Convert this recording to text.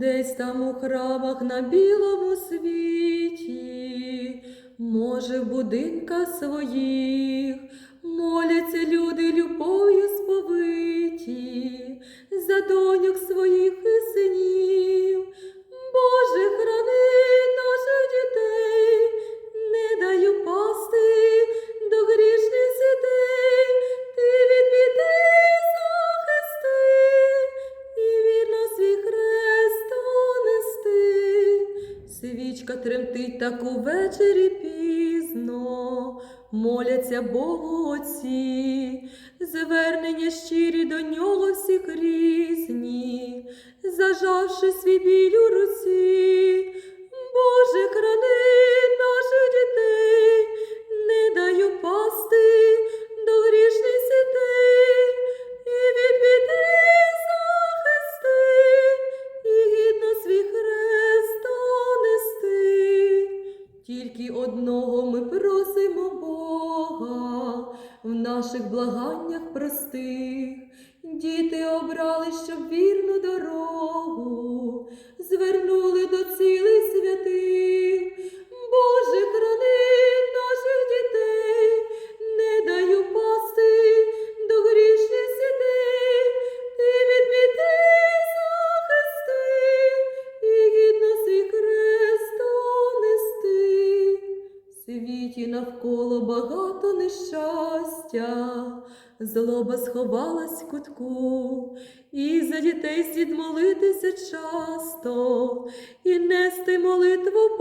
десь там у храмах на білому світі, може, в будинках своїх моляться Свічка тремтить так увечері пізно, моляться Богу отці, звернення щирі до нього всіх різні, зажавши свій біль у руці. Тільки одного ми просимо Бога в наших благаннях простих. Діти обрали, щоб вірну дорогу звернули до цілих світі навколо багато нещастя, злоба сховалась в кутку, і за дітей слід молитися часто, і нести молитву в